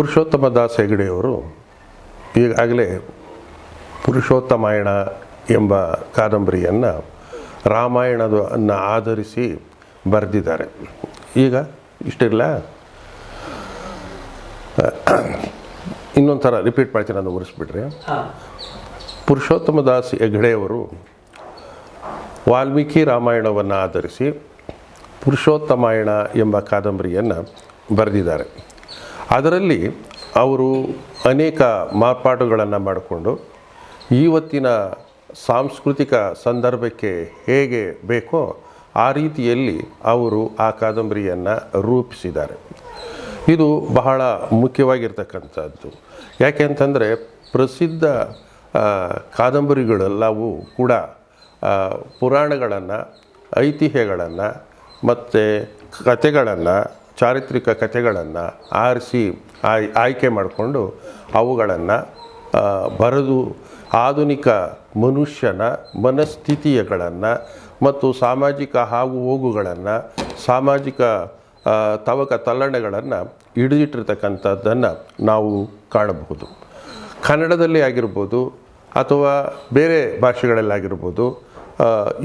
ಪುರುಷೋತ್ತಮ ದಾಸ್ ಹೆಗಡೆಯವರು ಈಗಾಗಲೇ ಪುರುಷೋತ್ತಮಾಯಣ ಎಂಬ ಕಾದಂಬರಿಯನ್ನು ರಾಮಾಯಣದನ್ನು ಆಧರಿಸಿ ಬರೆದಿದ್ದಾರೆ. ಈಗ ಇಷ್ಟಿಲ್ಲ? ಇನ್ನೊಂದು ಥರ ರಿಪೀಟ್ ಮಾಡ್ತೀನಿ ನಾನು ಮುಗಿಸ್ಬಿಟ್ರೆ ಪುರುಷೋತ್ತಮ ದಾಸ್ ಹೆಗಡೆಯವರು ವಾಲ್ಮೀಕಿ ರಾಮಾಯಣವನ್ನು ಆಧರಿಸಿ ಪುರುಷೋತ್ತಮಾಯಣ ಎಂಬ ಕಾದಂಬರಿಯನ್ನು ಬರೆದಿದ್ದಾರೆ. ಅದರಲ್ಲಿ ಅವರು ಅನೇಕ ಮಾರ್ಪಾಡುಗಳನ್ನು ಮಾಡಿಕೊಂಡು ಇವತ್ತಿನ ಸಾಂಸ್ಕೃತಿಕ ಸಂದರ್ಭಕ್ಕೆ ಹೇಗೆ ಬೇಕೋ ಆ ರೀತಿಯಲ್ಲಿ ಅವರು ಆ ಕಾದಂಬರಿಯನ್ನು ರೂಪಿಸಿದ್ದಾರೆ. ಇದು ಬಹಳ ಮುಖ್ಯವಾಗಿರ್ತಕ್ಕಂಥದ್ದು. ಯಾಕೆ ಅಂತಂದರೆ ಪ್ರಸಿದ್ಧ ಕಾದಂಬರಿಗಳೆಲ್ಲವೂ ಕೂಡ ಪುರಾಣಗಳನ್ನು, ಐತಿಹ್ಯಗಳನ್ನು ಮತ್ತು ಕಥೆಗಳನ್ನು ಚಾರಿತ್ರಿಕ ಕಥೆಗಳನ್ನು ಆರಿಸಿ ಆಯ್, ಆಯ್ಕೆ ಮಾಡಿಕೊಂಡು ಅವುಗಳನ್ನು ಬರೆದು ಆಧುನಿಕ ಮನುಷ್ಯನ ಮನಸ್ಥಿತಿಯಗಳನ್ನು ಮತ್ತು ಸಾಮಾಜಿಕ ಹಾಗು ಹೋಗುಗಳನ್ನು ಸಾಮಾಜಿಕ ತವಕ ತಲ್ಲಣೆಗಳನ್ನು ಹಿಡಿದಿಟ್ಟಿರ್ತಕ್ಕಂಥದ್ದನ್ನು ನಾವು ಕಾಣಬಹುದು. ಕನ್ನಡದಲ್ಲಿ ಆಗಿರ್ಬೋದು ಅಥವಾ ಬೇರೆ ಭಾಷೆಗಳಲ್ಲಾಗಿರ್ಬೋದು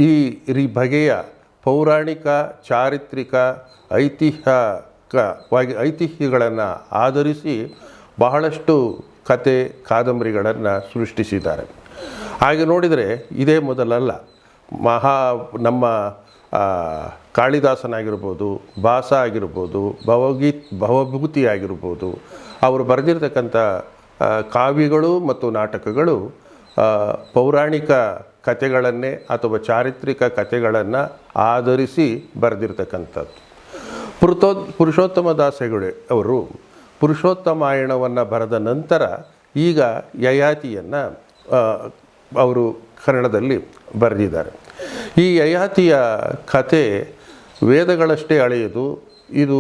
ಈ ರೀ, ಬಗೆಯ ಪೌರಾಣಿಕ, ಚಾರಿತ್ರಿಕ, ಐತಿಹ್ಯಕವಾಗಿ, ಐತಿಹ್ಯಗಳನ್ನು ಆಧರಿಸಿ ಬಹಳಷ್ಟು ಕತೆ, ಕಾದಂಬರಿಗಳನ್ನು ಸೃಷ್ಟಿಸಿದ್ದಾರೆ. ಹಾಗೆ ನೋಡಿದರೆ ಇದೇ ಮೊದಲಲ್ಲ. ಮಹಾ, ನಮ್ಮ ಕಾಳಿದಾಸನಾಗಿರ್ಬೋದು ಭಾಸ ಆಗಿರ್ಬೋದು, ಭವಗೀತ್, ಭವಭೂತಿ ಆಗಿರ್ಬೋದು, ಅವರು ಬರೆದಿರ್ತಕ್ಕಂಥ ಕಾವ್ಯಗಳು ಮತ್ತು ನಾಟಕಗಳು ಪೌರಾಣಿಕ ಕಥೆಗಳನ್ನೇ ಅಥವಾ ಚಾರಿತ್ರಿಕ ಕಥೆಗಳನ್ನು ಆಧರಿಸಿ ಬರೆದಿರ್ತಕ್ಕಂಥದ್ದು. ಪುರುತೋ, ಪುರುಷೋತ್ತಮ ದಾಸ ಅವರು ಪುರುಷೋತ್ತಮಾಯಣವನ್ನು ಬರೆದ ನಂತರ ಈಗ ಯಯಾತಿಯನ್ನು ಅವರು ಕನ್ನಡದಲ್ಲಿ ಬರೆದಿದ್ದಾರೆ. ಈ ಯಯಾತಿಯ ಕತೆ ವೇದಗಳಷ್ಟೇ ಅಳೆಯದು. ಇದು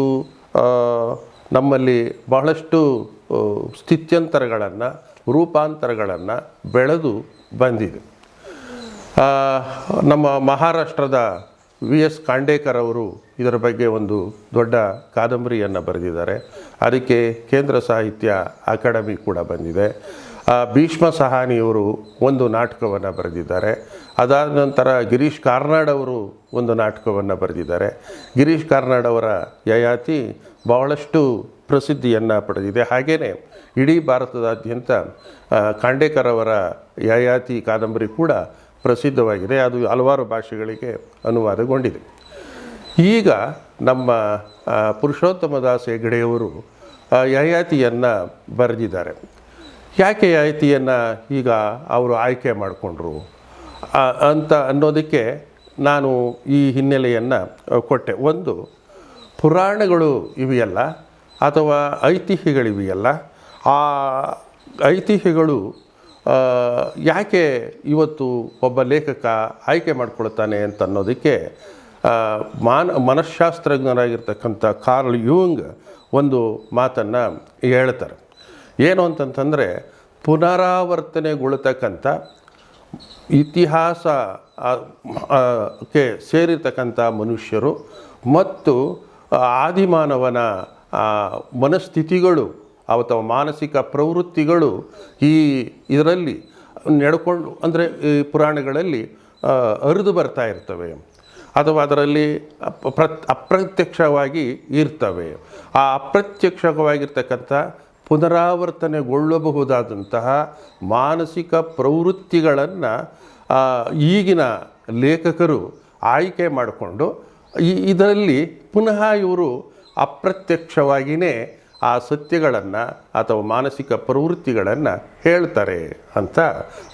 ನಮ್ಮಲ್ಲಿ ಬಹಳಷ್ಟು ಸ್ಥಿತ್ಯಂತರಗಳನ್ನು, ರೂಪಾಂತರಗಳನ್ನು ಬೆಳೆದು ಬಂದಿದೆ. ನಮ್ಮ ಮಹಾರಾಷ್ಟ್ರದ ವಿ ಎಸ್ ಖಾಂಡೇಕರ್ ಅವರು ಇದರ ಬಗ್ಗೆ ಒಂದು ದೊಡ್ಡ ಕಾದಂಬರಿಯನ್ನು ಬರೆದಿದ್ದಾರೆ. ಅದಕ್ಕೆ ಕೇಂದ್ರ ಸಾಹಿತ್ಯ ಅಕಾಡೆಮಿ ಕೂಡ ಬಂದಿದೆ. ಭೀಷ್ಮ ಸಹಾನಿಯವರು ಒಂದು ನಾಟಕವನ್ನು ಬರೆದಿದ್ದಾರೆ. ಅದಾದ ನಂತರ ಗಿರೀಶ್ ಕಾರ್ನಾಡ್ ಅವರು ಒಂದು ನಾಟಕವನ್ನು ಬರೆದಿದ್ದಾರೆ. ಗಿರೀಶ್ ಕಾರ್ನಾಡ್ ಅವರ ಯಯಾತಿ ಬಹಳಷ್ಟು ಪ್ರಸಿದ್ಧಿಯನ್ನು ಪಡೆದಿದೆ. ಹಾಗೆಯೇ ಇಡೀ ಭಾರತದಾದ್ಯಂತ ಖಾಂಡೇಕರ್ ಅವರ ಯಯಾತಿ ಕಾದಂಬರಿ ಕೂಡ ಪ್ರಸಿದ್ಧವಾಗಿದೆ. ಅದು ಹಲವಾರು ಭಾಷೆಗಳಿಗೆ ಅನುವಾದಗೊಂಡಿದೆ. ಈಗ ನಮ್ಮ ಪುರುಷೋತ್ತಮ ದಾಸ್ ಹೆಗ್ಡೆಯವರು ಯಯಾತಿಯನ್ನು ಬರೆದಿದ್ದಾರೆ. ಯಾಕೆ ಯಯಾತಿಯನ್ನು ಈಗ ಅವರು ಆಯ್ಕೆ ಮಾಡಿಕೊಂಡ್ರು? ಅಂತ ಅನ್ನೋದಕ್ಕೆ ನಾನು ಈ ಹಿನ್ನೆಲೆಯನ್ನು ಕೊಟ್ಟೆ. ಒಂದು, ಪುರಾಣಗಳು ಇವೆಯಲ್ಲ ಅಥವಾ ಐತಿಹ್ಯಗಳಿವೆಯಲ್ಲ ಆ ಐತಿಹ್ಯಗಳು ಯಾಕೆ ಇವತ್ತು ಒಬ್ಬ ಲೇಖಕ ಆಯ್ಕೆ ಮಾಡಿಕೊಳ್ತಾನೆ ಅಂತ ಅನ್ನೋದಕ್ಕೆ ಮಾನ ಮನಃಶಾಸ್ತ್ರಜ್ಞರಾಗಿರ್ತಕ್ಕಂಥ ಕಾರ್ಲ್ ಯೂಂಗ್ ಒಂದು ಮಾತನ್ನು ಹೇಳ್ತಾರೆ. ಏನು ಅಂತಂತಂದರೆ, ಪುನರಾವರ್ತನೆಗೊಳ್ತಕ್ಕಂಥ, ಇತಿಹಾಸ ಕ್ಕೆ ಸೇರಿರ್ತಕ್ಕಂಥ ಮನುಷ್ಯರು ಮತ್ತು ಆದಿಮಾನವನ ಮನಸ್ಥಿತಿಗಳು ಅಥವಾ ಮಾನಸಿಕ ಪ್ರವೃತ್ತಿಗಳು ಈ ಇದರಲ್ಲಿ ನಡ್ಕೊಂಡು ಅಂದರೆ ಈ ಪುರಾಣಗಳಲ್ಲಿ ಅರಿದು ಬರ್ತಾ ಇರ್ತವೆ. ಅಥವಾ ಅದರಲ್ಲಿ ಪ್ರ ಅಪ್ರತ್ಯಕ್ಷವಾಗಿ ಇರ್ತವೆ. ಆ ಅಪ್ರತ್ಯಕ್ಷವಾಗಿರ್ತಕ್ಕಂಥ ಪುನರಾವರ್ತನೆಗೊಳ್ಳಬಹುದಾದಂತಹ ಮಾನಸಿಕ ಪ್ರವೃತ್ತಿಗಳನ್ನು ಈಗಿನ ಲೇಖಕರು ಆಯ್ಕೆ ಮಾಡಿಕೊಂಡು ಇದರಲ್ಲಿ ಪುನಃ ಇವರು ಅಪ್ರತ್ಯಕ್ಷವಾಗಿಯೇ ಆ ಸತ್ಯಗಳನ್ನು ಅಥವಾ ಮಾನಸಿಕ ಪ್ರವೃತ್ತಿಗಳನ್ನು ಹೇಳ್ತಾರೆ ಅಂತ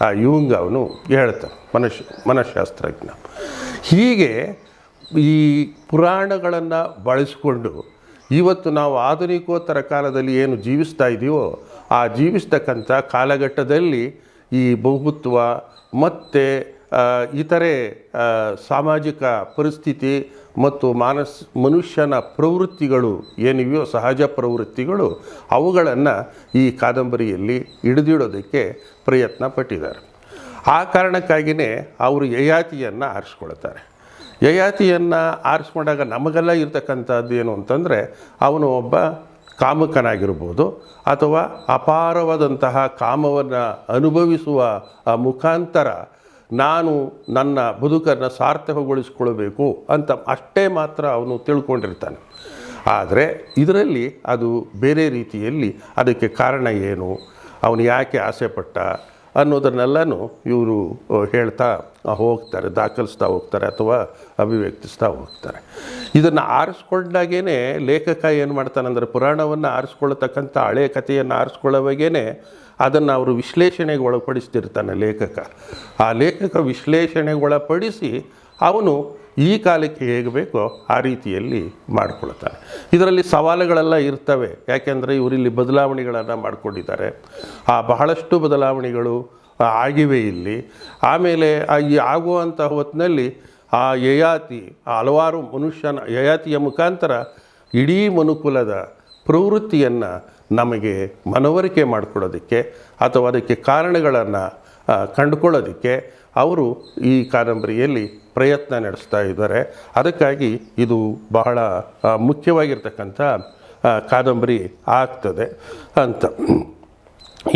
ಆ ಯೂಂಗ್ ಅವನು ಹೇಳ್ತಾನೆ, ಮನಶ್, ಮನಃಶಾಸ್ತ್ರಜ್ಞ. ಹೀಗೆ ಈ ಪುರಾಣಗಳನ್ನು ಬಳಸಿಕೊಂಡು ಇವತ್ತು ನಾವು ಆಧುನಿಕೋತ್ತರ ಕಾಲದಲ್ಲಿ ಏನು ಜೀವಿಸ್ತಾ ಇದೆಯೋ ಆ ಜೀವಿಸ್ತಕ್ಕಂಥ ಕಾಲಘಟ್ಟದಲ್ಲಿ ಈ ಬಹುತ್ವ ಮತ್ತು ಇತರೆ ಸಾಮಾಜಿಕ ಪರಿಸ್ಥಿತಿ ಮತ್ತು ಮಾನಸ್, ಮನುಷ್ಯನ ಪ್ರವೃತ್ತಿಗಳು ಏನಿವೆಯೋ ಸಹಜ ಪ್ರವೃತ್ತಿಗಳು, ಅವುಗಳನ್ನು ಈ ಕಾದಂಬರಿಯಲ್ಲಿ ಹಿಡಿದಿಡೋದಕ್ಕೆ ಪ್ರಯತ್ನ ಪಟ್ಟಿದ್ದಾರೆ. ಆ ಕಾರಣಕ್ಕಾಗಿಯೇ ಅವರು ಯಯಾತಿಯನ್ನು ಆರಿಸ್ಕೊಳ್ತಾರೆ. ಯಯಾತಿಯನ್ನು ಆರಿಸ್ಕೊಂಡಾಗ ನಮಗೆಲ್ಲ ಇರತಕ್ಕಂಥದ್ದು ಏನು ಅಂತಂದರೆ, ಅವನು ಒಬ್ಬ ಕಾಮಕನಾಗಿರ್ಬೋದು ಅಥವಾ ಅಪಾರವಾದಂತಹ ಕಾಮವನ್ನು ಅನುಭವಿಸುವ ಮುಖಾಂತರ ನಾನು ನನ್ನ ಬದುಕನ್ನು ಸಾರ್ಥಕಗೊಳಿಸ್ಕೊಳ್ಬೇಕು ಅಂತ ಅಷ್ಟೇ ಮಾತ್ರ ಅವನು ತಿಳ್ಕೊಂಡಿರ್ತಾನೆ. ಆದರೆ ಇದರಲ್ಲಿ ಅದು ಬೇರೆ ರೀತಿಯಲ್ಲಿ ಅದಕ್ಕೆ ಕಾರಣ ಏನು, ಅವನು ಯಾಕೆ ಆಸೆಪಟ್ಟ ಅನ್ನೋದನ್ನೆಲ್ಲನೂ ಇವರು ಹೇಳ್ತಾ ಹೋಗ್ತಾರೆ, ದಾಖಲಿಸ್ತಾ ಹೋಗ್ತಾರೆ ಅಥವಾ ಅಭಿವ್ಯಕ್ತಿಸ್ತಾ ಹೋಗ್ತಾರೆ. ಇದನ್ನು ಆರಿಸ್ಕೊಂಡಾಗೇ ಲೇಖಕ ಏನು ಮಾಡ್ತಾನಂದರೆ ಪುರಾಣವನ್ನು ಆರಿಸ್ಕೊಳ್ತಕ್ಕಂಥ ಹಳೆಯ ಕಥೆಯನ್ನು ಆರಿಸ್ಕೊಳ್ಳೋವಾಗೇ ಅದನ್ನು ಅವರು ವಿಶ್ಲೇಷಣೆಗೆ ಒಳಪಡಿಸ್ತಿರ್ತಾನೆ ಲೇಖಕ. ಆ ಲೇಖಕ ವಿಶ್ಲೇಷಣೆಗೆ ಒಳಪಡಿಸಿ ಅವನು ಈ ಕಾಲಕ್ಕೆ ಹೇಗೆ ಬೇಕೋ ಆ ರೀತಿಯಲ್ಲಿ ಮಾಡ್ಕೊಳ್ತಾನೆ. ಇದರಲ್ಲಿ ಸವಾಲುಗಳೆಲ್ಲ ಇರ್ತವೆ. ಯಾಕೆಂದರೆ ಇವರಿಲ್ಲಿ ಬದಲಾವಣೆಗಳನ್ನು ಮಾಡಿಕೊಂಡಿದ್ದಾರೆ. ಆ ಬಹಳಷ್ಟು ಬದಲಾವಣೆಗಳು ಆಗಿವೆ ಇಲ್ಲಿ. ಆಮೇಲೆ ಈ ಆಗುವಂಥ ಹೊತ್ತಿನಲ್ಲಿ ಆ ಯಯಾತಿ, ಹಲವಾರು ಮನುಷ್ಯನ, ಯಯಾತಿಯ ಮುಖಾಂತರ ಇಡೀ ಮನುಕುಲದ ಪ್ರವೃತ್ತಿಯನ್ನು ನಮಗೆ ಮನವರಿಕೆ ಮಾಡಿಕೊಡೋದಕ್ಕೆ ಅಥವಾ ಅದಕ್ಕೆ ಕಾರಣಗಳನ್ನು ಕಂಡುಕೊಳ್ಳೋದಕ್ಕೆ ಅವರು ಈ ಕಾದಂಬರಿಯಲ್ಲಿ ಪ್ರಯತ್ನ ನಡೆಸ್ತಾ ಇದ್ದಾರೆ. ಅದಕ್ಕಾಗಿ ಇದು ಬಹಳ ಮುಖ್ಯವಾಗಿರ್ತಕ್ಕಂಥ ಕಾದಂಬರಿ ಆಗ್ತದೆ ಅಂತ.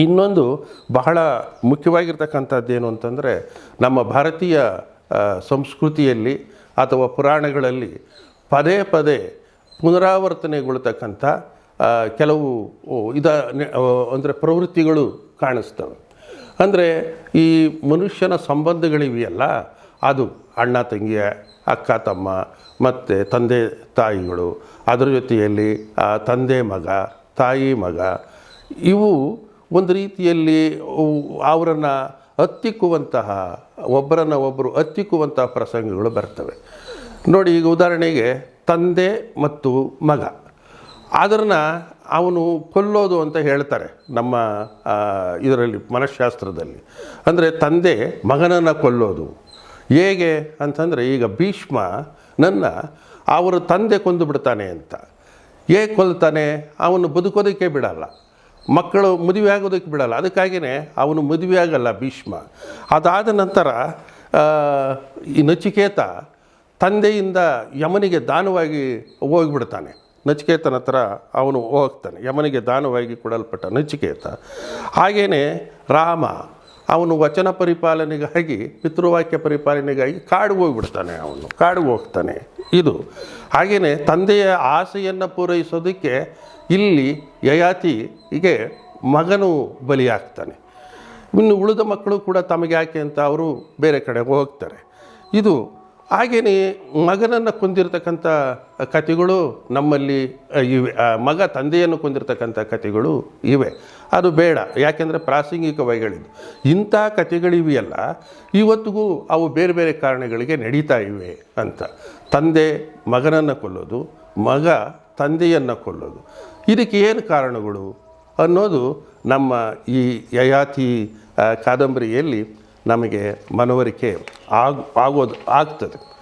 ಇನ್ನೊಂದು ಬಹಳ ಮುಖ್ಯವಾಗಿರ್ತಕ್ಕಂಥದ್ದೇನು ಅಂತಂದರೆ, ನಮ್ಮ ಭಾರತೀಯ ಸಂಸ್ಕೃತಿಯಲ್ಲಿ ಅಥವಾ ಪುರಾಣಗಳಲ್ಲಿ ಪದೇ ಪದೇ ಪುನರಾವರ್ತನೆಗೊಳ್ತಕ್ಕಂಥ ಕೆಲವು ಇದ ಅಂದರೆ ಪ್ರವೃತ್ತಿಗಳು ಕಾಣಿಸ್ತವೆ. ಅಂದರೆ ಈ ಮನುಷ್ಯನ ಸಂಬಂಧಗಳಿವೆಯಲ್ಲ, ಅದು ಅಣ್ಣ, ತಂಗಿಯ, ಅಕ್ಕ, ತಮ್ಮ, ಮತ್ತು ತಂದೆ, ತಾಯಿಗಳು, ಅದರ ಜೊತೆಯಲ್ಲಿ ತಂದೆ ಮಗ, ತಾಯಿ ಮಗ, ಇವು ಒಂದು ರೀತಿಯಲ್ಲಿ ಅವರನ್ನು ಹತ್ತಿಕ್ಕುವಂತಹ ಒಬ್ಬರನ್ನು ಒಬ್ಬರು ಹತ್ತಿಕ್ಕುವಂತಹ ಪ್ರಸಂಗಗಳು ಬರ್ತವೆ. ನೋಡಿ, ಈಗ ಉದಾಹರಣೆಗೆ ತಂದೆ ಮತ್ತು ಮಗ. ಅದನ್ನು ಅವನು ಕೊಲ್ಲೋದು ಅಂತ ಹೇಳ್ತಾರೆ ನಮ್ಮ ಇದರಲ್ಲಿ ಮನಃಶಾಸ್ತ್ರದಲ್ಲಿ ಅಂದರೆ ತಂದೆ ಮಗನನ್ನು ಕೊಲ್ಲೋದು. ಹೇಗೆ ಅಂತಂದರೆ ಈಗ ಭೀಷ್ಮ ನನ್ನ ಅವರ ತಂದೆ ಕೊಂದು ಬಿಡ್ತಾನೆ ಅಂತ. ಹೇಗೆ ಕೊಲ್ತಾನೆ? ಅವನು ಬದುಕೋದಕ್ಕೆ ಬಿಡಲ್ಲ. ಮಕ್ಕಳು ಮದುವೆ ಆಗೋದಕ್ಕೆ ಬಿಡಲ್ಲ. ಅದಕ್ಕಾಗಿಯೇ ಅವನು ಮದುವೆ ಆಗಲ್ಲ ಭೀಷ್ಮ. ಅದಾದ ನಂತರ ಈ ನಚಿಕೇತ ತಂದೆಯಿಂದ ಯಮನಿಗೆ ದಾನವಾಗಿ ಹೋಗಿಬಿಡ್ತಾನೆ. ನಚಿಕೇತನ ಹತ್ರ ಅವನು ಹೋಗ್ತಾನೆ, ಯಮನಿಗೆ ದಾನವಾಗಿ ಕೊಡಲ್ಪಟ್ಟ ನಚಿಕೇತ. ಹಾಗೆಯೇ ರಾಮ ಅವನು ವಚನ ಪರಿಪಾಲನೆಗಾಗಿ, ಪಿತೃವಾಕ್ಯ ಪರಿಪಾಲನೆಗಾಗಿ ಕಾಡಿಗೆ ಹೋಗ್ಬಿಡ್ತಾನೆ ಅವನು ಕಾಡಿಗೆ ಹೋಗ್ತಾನೆ ಇದು. ಹಾಗೆಯೇ ತಂದೆಯ ಆಸೆಯನ್ನು ಪೂರೈಸೋದಕ್ಕೆ ಇಲ್ಲಿ ಯಯಾತಿಗೆ ಮಗನು ಬಲಿಯಾಗ್ತಾನೆ. ಇನ್ನು ಉಳಿದ ಮಕ್ಕಳು ಕೂಡ ತಮಗೆ ಯಾಕೆ ಅಂತ ಅವರು ಬೇರೆ ಕಡೆ ಹೋಗ್ತಾರೆ. ಇದು ಹಾಗೆಯೇ ಮಗನನ್ನು ಕೊಂದಿರತಕ್ಕಂಥ ಕಥೆಗಳು ನಮ್ಮಲ್ಲಿ ಇವೆ. ಮಗ ತಂದೆಯನ್ನು ಕೊಂದಿರ್ತಕ್ಕಂಥ ಕಥೆಗಳು ಇವೆ. ಅದು ಬೇಡ. ಯಾಕೆಂದರೆ ಪ್ರಾಸಂಗಿಕ ಹೇಳಿದ್ದು ಇಂಥ ಕಥೆಗಳಿವೆಯಲ್ಲ, ಇವತ್ತಿಗೂ ಅವು ಬೇರೆ ಬೇರೆ ಕಾರಣಗಳಿಗೆ ನಡೀತಾ ಇವೆ ಅಂತ. ತಂದೆ ಮಗನನ್ನು ಕೊಲ್ಲೋದು, ಮಗ ತಂದೆಯನ್ನು ಕೊಲ್ಲೋದು. ಇದಕ್ಕೆ ಏನು ಕಾರಣಗಳು? ಅನ್ನೋದು ನಮ್ಮ ಈ ಯಯಾತಿ ಕಾದಂಬರಿಯಲ್ಲಿ ನಮಗೆ ಮನವರಿಕೆ ಆಗ, ಆಗೋದು ಆಗ್ತದೆ.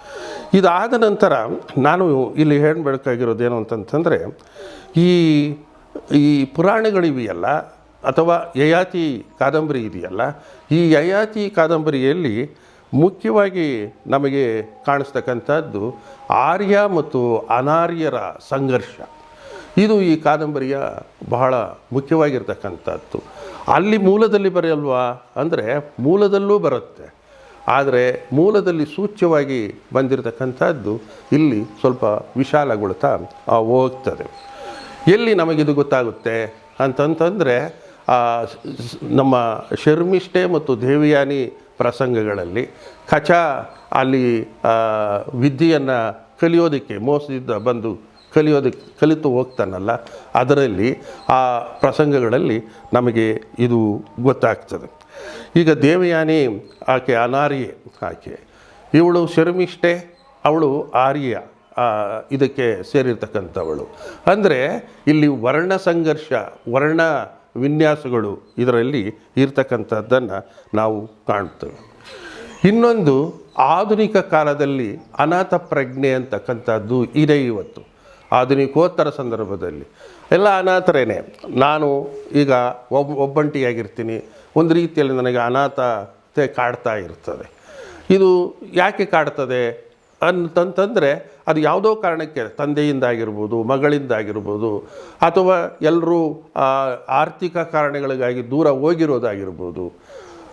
ಇದಾದ ನಂತರ ನಾನು ಇಲ್ಲಿ ಹೇಳಬೇಕಾಗಿರೋದೇನು ಅಂತಂತಂದರೆ, ಈ ಈ ಪುರಾಣಗಳಿವೆಯಲ್ಲ, ಅಥವಾ ಯಯಾತಿ ಕಾದಂಬರಿ ಇದೆಯಲ್ಲ, ಈ ಯಯಾತಿ ಕಾದಂಬರಿಯಲ್ಲಿ ಮುಖ್ಯವಾಗಿ ನಮಗೆ ಕಾಣಿಸ್ತಕ್ಕಂಥದ್ದು ಆರ್ಯ ಮತ್ತು ಅನಾರ್ಯರ ಸಂಘರ್ಷ. ಇದು ಈ ಕಾದಂಬರಿಯ ಬಹಳ ಮುಖ್ಯವಾಗಿರ್ತಕ್ಕಂಥದ್ದು. ಅಲ್ಲಿ ಮೂಲದಲ್ಲಿ ಬರೆಯಲ್ವಾ? ಅಂದರೆ ಮೂಲದಲ್ಲೂ ಬರುತ್ತೆ. ಆದರೆ ಮೂಲದಲ್ಲಿ ಸೂಚ್ಯವಾಗಿ ಬಂದಿರತಕ್ಕಂಥದ್ದು ಇಲ್ಲಿ ಸ್ವಲ್ಪ ವಿಶಾಲಗೊಳ್ತಾ ಹೋಗ್ತದೆ. ಎಲ್ಲಿ ನಮಗಿದು ಗೊತ್ತಾಗುತ್ತೆ ಅಂತಂತಂದರೆ ನಮ್ಮ ಶರ್ಮಿಷ್ಠೆ ಮತ್ತು ದೇವಿಯಾನಿ ಪ್ರಸಂಗಗಳಲ್ಲಿ ಕಚ ಅಲ್ಲಿ ವಿದ್ಯೆಯನ್ನು ಕಲಿಯೋದಕ್ಕೆ ಮೋಸದಿಂದ ಬಂದು ಕಲಿಯೋದಕ್ಕೆ ಕಲಿತು ಹೋಗ್ತಾನಲ್ಲ, ಅದರಲ್ಲಿ ಆ ಪ್ರಸಂಗಗಳಲ್ಲಿ ನಮಗೆ ಇದು ಗೊತ್ತಾಗ್ತದೆ. ಈಗ ದೇವಯಾನಿ ಆಕೆ ಅನಾರ್ಯೆ ಆಕೆ. ಇವಳು ಶರ್ಮಿಷ್ಠೆ, ಅವಳು ಆರ್ಯ ಇದಕ್ಕೆ ಸೇರಿರ್ತಕ್ಕಂಥವಳು. ಅಂದರೆ ಇಲ್ಲಿ ವರ್ಣ ಸಂಘರ್ಷ, ವರ್ಣ ವಿನ್ಯಾಸಗಳು ಇದರಲ್ಲಿ ಇರ್ತಕ್ಕಂಥದ್ದನ್ನು ನಾವು ಕಾಣ್ತೇವೆ. ಇನ್ನೊಂದು ಆಧುನಿಕ ಕಾಲದಲ್ಲಿ ಅನಾಥ ಪ್ರಜ್ಞೆ ಅಂತಕ್ಕಂಥದ್ದು ಇದೆ ಇವತ್ತು. ಆಧುನಿಕೋತ್ತರ ಸಂದರ್ಭದಲ್ಲಿ. ಎಲ್ಲ ಅನಾಥರೇನೆ, ನಾನು ಈಗ ಒಬ್, ಒಬ್ಬಂಟಿಯಾಗಿರ್ತೀನಿ. ಒಂದು ರೀತಿಯಲ್ಲಿ ನನಗೆ ಅನಾಥತೆ ಕಾಡ್ತಾ ಇರ್ತದೆ. ಇದು ಯಾಕೆ ಕಾಡ್ತದೆ? ಅಂತಂತಂದರೆ ಅದು ಯಾವುದೋ ಕಾರಣಕ್ಕೆ ತಂದೆಯಿಂದಾಗಿರ್ಬೋದು, ಮಗಳಿಂದಾಗಿರ್ಬೋದು, ಅಥವಾ ಎಲ್ಲರೂ ಆರ್ಥಿಕ ಕಾರಣಗಳಿಗಾಗಿ ದೂರ ಹೋಗಿರೋದಾಗಿರ್ಬೋದು,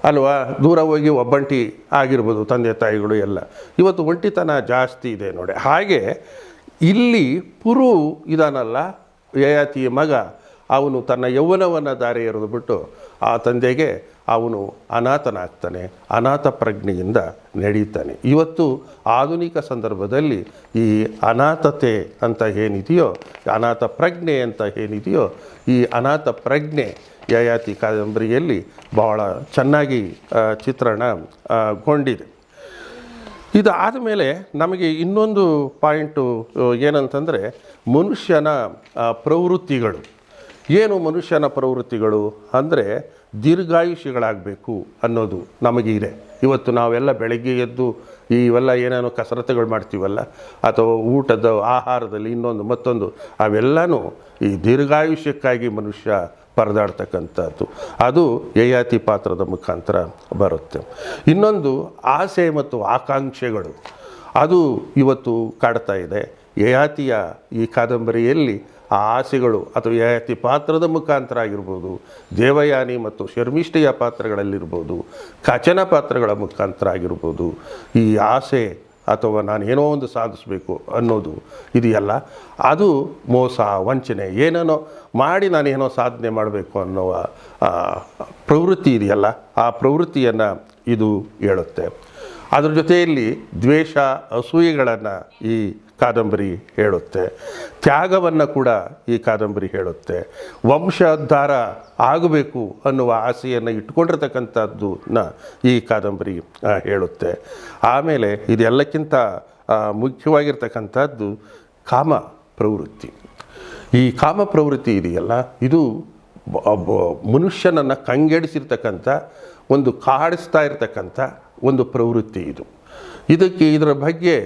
ಅಲ್ವಾ? ದೂರ ಹೋಗಿ ಒಬ್ಬಂಟಿ ಆಗಿರ್ಬೋದು ತಂದೆ ತಾಯಿಗಳು ಎಲ್ಲ. ಇವತ್ತು ಒಂಟಿತನ ಜಾಸ್ತಿ ಇದೆ ನೋಡಿ. ಹಾಗೆ ಇಲ್ಲಿ ಪುರು ಇದಾನಲ್ಲ, ಯಯಾತಿಯ ಮಗ, ಅವನು ತನ್ನ ಯೌವನವನ್ನು ದಾರಿ ಎರೆದು ಬಿಟ್ಟು ಆ ತಂದೆಗೆ ಅವನು ಅನಾಥನಾಗ್ತಾನೆ, ಅನಾಥ ಪ್ರಜ್ಞೆಯಿಂದ ನಡೀತಾನೆ. ಇವತ್ತು ಆಧುನಿಕ ಸಂದರ್ಭದಲ್ಲಿ ಈ ಅನಾಥತೆ ಅಂತ ಏನಿದೆಯೋ, ಅನಾಥ ಪ್ರಜ್ಞೆ ಅಂತ ಏನಿದೆಯೋ, ಈ ಅನಾಥ ಪ್ರಜ್ಞೆ ಯಯಾತಿ ಕಾದಂಬರಿಯಲ್ಲಿ ಬಹಳ ಚೆನ್ನಾಗಿ ಚಿತ್ರಣಗೊಂಡಿದೆ ಇದಾದ ಮೇಲೆ ನಮಗೆ ಇನ್ನೊಂದು ಪಾಯಿಂಟು ಏನಂತಂದರೆ ಮನುಷ್ಯನ ಪ್ರವೃತ್ತಿಗಳು. ಏನು ಮನುಷ್ಯನ ಪ್ರವೃತ್ತಿಗಳು? ಅಂದರೆ ದೀರ್ಘಾಯುಷಿಗಳಾಗಬೇಕು ಅನ್ನೋದು ನಮಗೆ ಇದೆ. ಇವತ್ತು ನಾವೆಲ್ಲ ಬೆಳಗ್ಗೆ ಎದ್ದು ಇವೆಲ್ಲ ಏನೇನೋ ಕಸರತ್ತುಗಳು ಮಾಡ್ತೀವಲ್ಲ, ಅಥವಾ ಊಟದ ಆಹಾರದಲ್ಲಿ ಇನ್ನೊಂದು ಮತ್ತೊಂದು, ಅವೆಲ್ಲನೂ ಈ ದೀರ್ಘಾಯುಷ್ಯಕ್ಕಾಗಿ ಮನುಷ್ಯ ಪರದಾಡ್ತಕ್ಕಂಥದ್ದು. ಅದು ಯಯಾತಿ ಪಾತ್ರದ ಮುಖಾಂತರ ಬರುತ್ತೆ. ಇನ್ನೊಂದು ಆಸೆ ಮತ್ತು ಆಕಾಂಕ್ಷೆಗಳು. ಅದು ಇವತ್ತು ಕಾಡ್ತಾ ಇದೆ. ಯಯಾತಿಯ ಈ ಕಾದಂಬರಿಯಲ್ಲಿ ಆ ಆಸೆಗಳು ಅಥವಾ ಯಯಾತಿ ಪಾತ್ರದ ಮುಖಾಂತರ ಆಗಿರ್ಬೋದು, ದೇವಯಾನಿ ಮತ್ತು ಶರ್ಮಿಷ್ಠೆಯ ಪಾತ್ರಗಳಲ್ಲಿರ್ಬೋದು, ಕಚನ ಪಾತ್ರಗಳ ಮುಖಾಂತರ ಆಗಿರ್ಬೋದು, ಈ ಆಸೆ ಅಥವಾ ನಾನು ಏನೋ ಒಂದು ಸಾಧಿಸಬೇಕು ಅನ್ನೋದು ಇದೆಯಲ್ಲ, ಅದು ಮೋಸ, ವಂಚನೆ ಏನೇನೋ ಮಾಡಿ ನಾನು ಏನೋ ಸಾಧನೆ ಮಾಡಬೇಕು ಅನ್ನೋ ಪ್ರವೃತ್ತಿ ಇದೆಯಲ್ಲ, ಆ ಪ್ರವೃತ್ತಿಯನ್ನು ಇದು ಹೇಳುತ್ತೆ. ಅದರ ಜೊತೆಯಲ್ಲಿ ದ್ವೇಷ, ಅಸೂಯೆಗಳನ್ನು ಈ ಕಾದಂಬರಿ ಹೇಳುತ್ತೆ. ತ್ಯಾಗವನ್ನು ಕೂಡ ಈ ಕಾದಂಬರಿ ಹೇಳುತ್ತೆ. ವಂಶೋದ್ಧಾರ ಆಗಬೇಕು ಅನ್ನುವ ಆಸೆಯನ್ನು ಇಟ್ಕೊಂಡಿರ್ತಕ್ಕಂಥದ್ದನ್ನ ಈ ಕಾದಂಬರಿ ಹೇಳುತ್ತೆ. ಆಮೇಲೆ ಇದೆಲ್ಲಕ್ಕಿಂತ ಮುಖ್ಯವಾಗಿರ್ತಕ್ಕಂಥದ್ದು ಕಾಮ ಪ್ರವೃತ್ತಿ. ಈ ಕಾಮ ಪ್ರವೃತ್ತಿ ಇದೆಯಲ್ಲ, ಇದು ಮನುಷ್ಯನನ್ನು ಕಂಗೆಡಿಸಿರ್ತಕ್ಕಂಥ, ಒಂದು ಕಾಡಿಸ್ತಾ ಇರತಕ್ಕಂಥ ಒಂದು ಪ್ರವೃತ್ತಿ ಇದು. ಇದಕ್ಕೆ ಇದರ ಬಗ್ಗೆ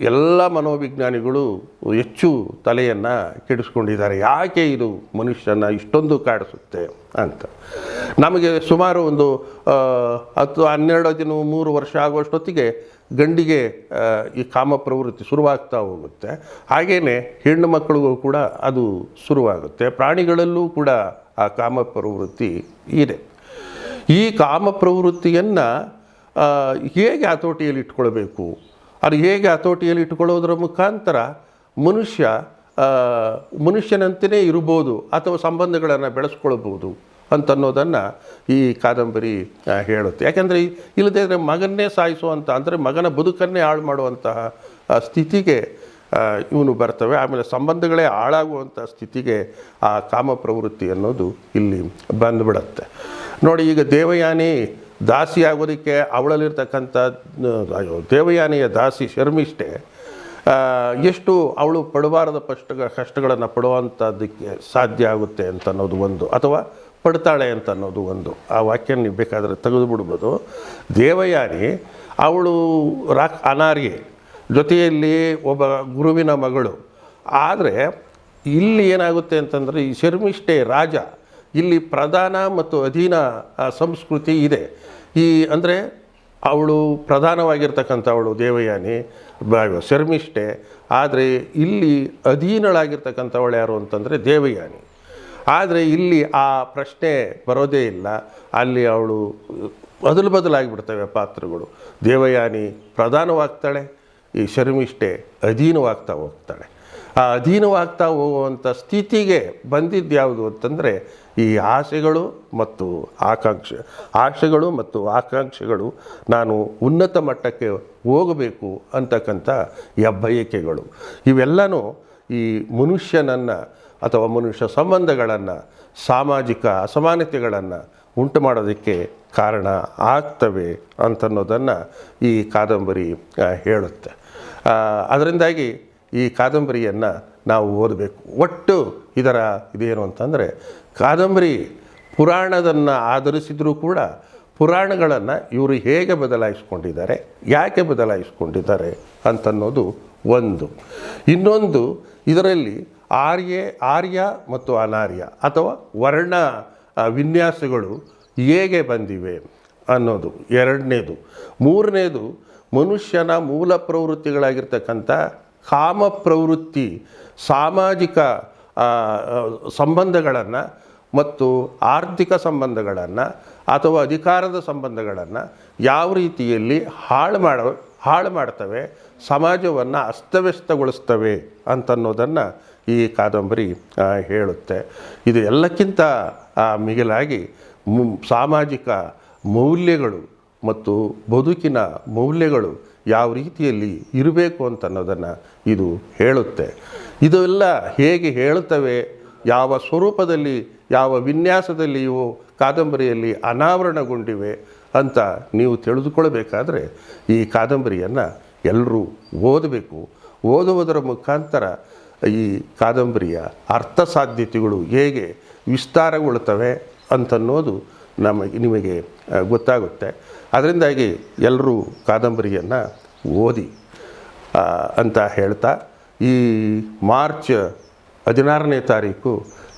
ಎಲ್ಲ ಮನೋವಿಜ್ಞಾನಿಗಳು ಹೆಚ್ಚು ತಲೆಯನ್ನು ಕೆಡಿಸ್ಕೊಂಡಿದ್ದಾರೆ. ಯಾಕೆ ಇದು ಮನುಷ್ಯನ ಇಷ್ಟೊಂದು ಕಾಡಿಸುತ್ತೆ ಅಂತ. ನಮಗೆ ಸುಮಾರು ಒಂದು ಹತ್ತು, ಹನ್ನೆರಡು ದಿನ ಮೂರು ವರ್ಷ ಆಗುವಷ್ಟೊತ್ತಿಗೆ ಗಂಡಿಗೆ ಈ ಕಾಮ ಪ್ರವೃತ್ತಿ ಶುರುವಾಗ್ತಾ ಹೋಗುತ್ತೆ. ಹಾಗೆಯೇ ಹೆಣ್ಣು ಮಕ್ಕಳಿಗೂ ಕೂಡ ಅದು ಶುರುವಾಗುತ್ತೆ. ಪ್ರಾಣಿಗಳಲ್ಲೂ ಕೂಡ ಆ ಕಾಮ ಪ್ರವೃತ್ತಿ ಇದೆ. ಈ ಕಾಮ ಪ್ರವೃತ್ತಿಯನ್ನು ಹೇಗೆ ಹತೋಟಿಯಲ್ಲಿ ಇಟ್ಕೊಳ್ಬೇಕು? ಅದು ಹೇಗೆ ಹತೋಟಿಯಲ್ಲಿ ಇಟ್ಟುಕೊಳ್ಳೋದ್ರ ಮುಖಾಂತರ ಮನುಷ್ಯ ಮನುಷ್ಯನಂತೆಯೇ ಇರ್ಬೋದು ಅಥವಾ ಸಂಬಂಧಗಳನ್ನು ಬೆಳೆಸ್ಕೊಳ್ಬೋದು ಅಂತನ್ನೋದನ್ನು ಈ ಕಾದಂಬರಿ ಹೇಳುತ್ತೆ. ಯಾಕೆಂದರೆ ಇಲ್ಲದೇ ಇದ್ದರೆ ಮಗನ್ನೇ ಸಾಯಿಸುವಂಥ ಅಂದರೆ ಮಗನ ಬದುಕನ್ನೇ ಹಾಳು ಮಾಡುವಂತಹ ಸ್ಥಿತಿಗೆ ಇವನು ಬರ್ತವೆ. ಆಮೇಲೆ ಸಂಬಂಧಗಳೇ ಹಾಳಾಗುವಂಥ ಸ್ಥಿತಿಗೆ ಆ ಕಾಮ ಪ್ರವೃತ್ತಿ ಅನ್ನೋದು ಇಲ್ಲಿ ಬಂದುಬಿಡತ್ತೆ. ನೋಡಿ, ಈಗ ದೇವಯಾನಿ ದಾಸಿ ಆಗೋದಕ್ಕೆ ಅವಳಲ್ಲಿರ್ತಕ್ಕಂಥ ದೇವಯಾನಿಯ ದಾಸಿ ಶರ್ಮಿಷ್ಠೆ ಎಷ್ಟು ಅವಳು ಪಡಬಾರದ ಪಷ್ಟ ಕಷ್ಟಗಳನ್ನು ಪಡುವಂಥದ್ದಕ್ಕೆ ಸಾಧ್ಯ ಆಗುತ್ತೆ ಅಂತ ಅನ್ನೋದು ಒಂದು, ಅಥವಾ ಪಡ್ತಾಳೆ ಅಂತ ಅನ್ನೋದು ಒಂದು. ಆ ವಾಕ್ಯ ನೀವು ಬೇಕಾದರೆ ತೆಗೆದು ಬಿಡ್ಬೋದು ದೇವಯಾನಿ, ಅವಳು ರಾಕ್, ಅನಾರ್ಯೆ, ಜೊತೆಯಲ್ಲಿ ಒಬ್ಬ ಗುರುವಿನ ಮಗಳು. ಆದರೆ, ಇಲ್ಲಿ ಏನಾಗುತ್ತೆ ಅಂತಂದರೆ, ಈ ಶರ್ಮಿಷ್ಠೆ ರಾಜ ಇಲ್ಲಿ ಪ್ರಧಾನ ಮತ್ತು ಅಧೀನ ಸಂಸ್ಕೃತಿ ಇದೆ. ಈ, ಅಂದರೆ, ಅವಳು ಪ್ರಧಾನವಾಗಿರ್ತಕ್ಕಂಥವಳು, ದೇವಯಾನಿ ಶರ್ಮಿಷ್ಠೆ. ಆದರೆ, ಇಲ್ಲಿ ಅಧೀನಳಾಗಿರ್ತಕ್ಕಂಥವಳು ಯಾರು ಅಂತಂದರೆ, ದೇವಯಾನಿ. ಆದರೆ, ಇಲ್ಲಿ ಆ ಪ್ರಶ್ನೆ ಬರೋದೇ ಇಲ್ಲ. ಅಲ್ಲಿ ಅವಳು, ಬದಲು ಬದಲಾಗಿಬಿಡ್ತವೆ ಪಾತ್ರಗಳು. ದೇವಯಾನಿ ಪ್ರಧಾನವಾಗ್ತಾಳೆ, ಈ ಶರ್ಮಿಷ್ಠೆ ಅಧೀನವಾಗ್ತಾ ಹೋಗ್ತಾಳೆ. ಆ ಅಧೀನವಾಗ್ತಾ ಹೋಗುವಂಥ ಸ್ಥಿತಿಗೆ ಬಂದಿದ್ದು ಯಾವುದು ಅಂತಂದರೆ ಈ ಆಸೆಗಳು ಮತ್ತು ಆಕಾಂಕ್ಷೆ, ಆಸೆಗಳು ಮತ್ತು ಆಕಾಂಕ್ಷೆಗಳು ನಾನು ಉನ್ನತ ಮಟ್ಟಕ್ಕೆ ಹೋಗಬೇಕು ಅಂತಕ್ಕಂಥ ಹೆಬ್ಬಯಕೆಗಳು ಇವೆಲ್ಲನೂ ಈ ಮನುಷ್ಯನನ್ನು ಅಥವಾ ಮನುಷ್ಯ ಸಂಬಂಧಗಳನ್ನು, ಸಾಮಾಜಿಕ ಅಸಮಾನತೆಗಳನ್ನು ಉಂಟು ಮಾಡೋದಕ್ಕೆ ಕಾರಣ ಆಗ್ತವೆ ಅಂತನ್ನೋದನ್ನು ಈ ಕಾದಂಬರಿ ಹೇಳುತ್ತೆ. ಅದರಿಂದಾಗಿ ಈ ಕಾದಂಬರಿಯನ್ನು ನಾವು ಓದಬೇಕು. ಒಟ್ಟು ಇದರ ಇದೇನು ಅಂತಂದರೆ ಕಾದಂಬರಿ ಪುರಾಣದನ್ನು ಆಧರಿಸಿದರೂ ಕೂಡ ಪುರಾಣಗಳನ್ನು ಇವರು ಹೇಗೆ ಬದಲಾಯಿಸ್ಕೊಂಡಿದ್ದಾರೆ, ಯಾಕೆ ಬದಲಾಯಿಸ್ಕೊಂಡಿದ್ದಾರೆ ಅಂತನ್ನೋದು ಒಂದು. ಇನ್ನೊಂದು ಇದರಲ್ಲಿ ಆರ್ಯ ಆರ್ಯ ಮತ್ತು ಅನಾರ್ಯ ಅಥವಾ ವರ್ಣ ವಿನ್ಯಾಸಗಳು ಹೇಗೆ ಬಂದಿವೆ ಅನ್ನೋದು ಎರಡನೇದು. ಮೂರನೇದು ಮನುಷ್ಯನ ಮೂಲ ಪ್ರವೃತ್ತಿಗಳಾಗಿರ್ತಕ್ಕಂಥ ಕಾಮ ಪ್ರವೃತ್ತಿ ಸಾಮಾಜಿಕ ಸಂಬಂಧಗಳನ್ನು ಮತ್ತು ಆರ್ಥಿಕ ಸಂಬಂಧಗಳನ್ನು ಅಥವಾ ಅಧಿಕಾರದ ಸಂಬಂಧಗಳನ್ನು ಯಾವ ರೀತಿಯಲ್ಲಿ ಹಾಳು ಮಾಡ, ಹಾಳು ಮಾಡ್ತವೆ, ಸಮಾಜವನ್ನು ಅಸ್ತವ್ಯಸ್ತಗೊಳಿಸ್ತವೆ ಅಂತನ್ನೋದನ್ನು ಈ ಕಾದಂಬರಿ ಹೇಳುತ್ತೆ. ಇದು ಎಲ್ಲಕ್ಕಿಂತ ಮಿಗಿಲಾಗಿ ಸಾಮಾಜಿಕ ಮೌಲ್ಯಗಳು ಮತ್ತು ಬದುಕಿನ ಮೌಲ್ಯಗಳು ಯಾವ ರೀತಿಯಲ್ಲಿ ಇರಬೇಕು ಅಂತ ಅನ್ನೋದನ್ನು ಇದು ಹೇಳುತ್ತೆ. ಇದೆಲ್ಲ ಹೇಗೆ ಹೇಳುತ್ತವೆ, ಯಾವ ಸ್ವರೂಪದಲ್ಲಿ, ಯಾವ ವಿನ್ಯಾಸದಲ್ಲಿ ಇವು ಕಾದಂಬರಿಯಲ್ಲಿ ಅನಾವರಣಗೊಂಡಿವೆ ಅಂತ ನೀವು ತಿಳಿದುಕೊಳ್ಬೇಕಾದ್ರೆ ಈ ಕಾದಂಬರಿಯನ್ನು ಎಲ್ಲರೂ ಓದಬೇಕು. ಓದುವುದರ ಮುಖಾಂತರ ಈ ಕಾದಂಬರಿಯ ಅರ್ಥ ಸಾಧ್ಯತೆಗಳು ಹೇಗೆ ವಿಸ್ತಾರಗೊಳ್ಳುತ್ತವೆ ಅಂತನ್ನೋದು ನಮಗೆ, ನಿಮಗೆ ಗೊತ್ತಾಗುತ್ತೆ. ಅದರಿಂದಾಗಿ ಎಲ್ಲರೂ ಕಾದಂಬರಿಯನ್ನು ಓದಿ ಅಂತ ಹೇಳ್ತಾ ಈ ಮಾರ್ಚ್ ಹದಿನಾರನೇ ತಾರೀಕು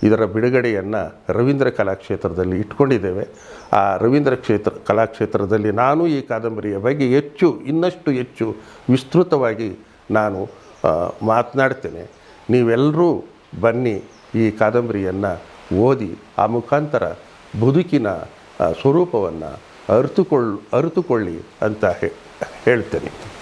ಇದರ ಬಿಡುಗಡೆಯನ್ನು ರವೀಂದ್ರ ಕಲಾಕ್ಷೇತ್ರದಲ್ಲಿ ಇಟ್ಕೊಂಡಿದ್ದೇವೆ. ಆ ರವೀಂದ್ರ ಕ್ಷೇತ್ರ, ಕಲಾಕ್ಷೇತ್ರದಲ್ಲಿ ನಾನು ಈ ಕಾದಂಬರಿಯ ಬಗ್ಗೆ ಹೆಚ್ಚು, ಇನ್ನಷ್ಟು ಹೆಚ್ಚು ವಿಸ್ತೃತವಾಗಿ ನಾನು ಮಾತನಾಡ್ತೇನೆ. ನೀವೆಲ್ಲರೂ ಬನ್ನಿ ಈ ಕಾದಂಬರಿಯನ್ನು ಓದಿ, ಆ ಮುಖಾಂತರ ಬದುಕಿನ ಸ್ವರೂಪವನ್ನು ಅರಿತುಕೊಳ್ಳ ಅರಿತುಕೊಳ್ಳಿ ಅಂತ ಹೇಳ್ತೇನೆ.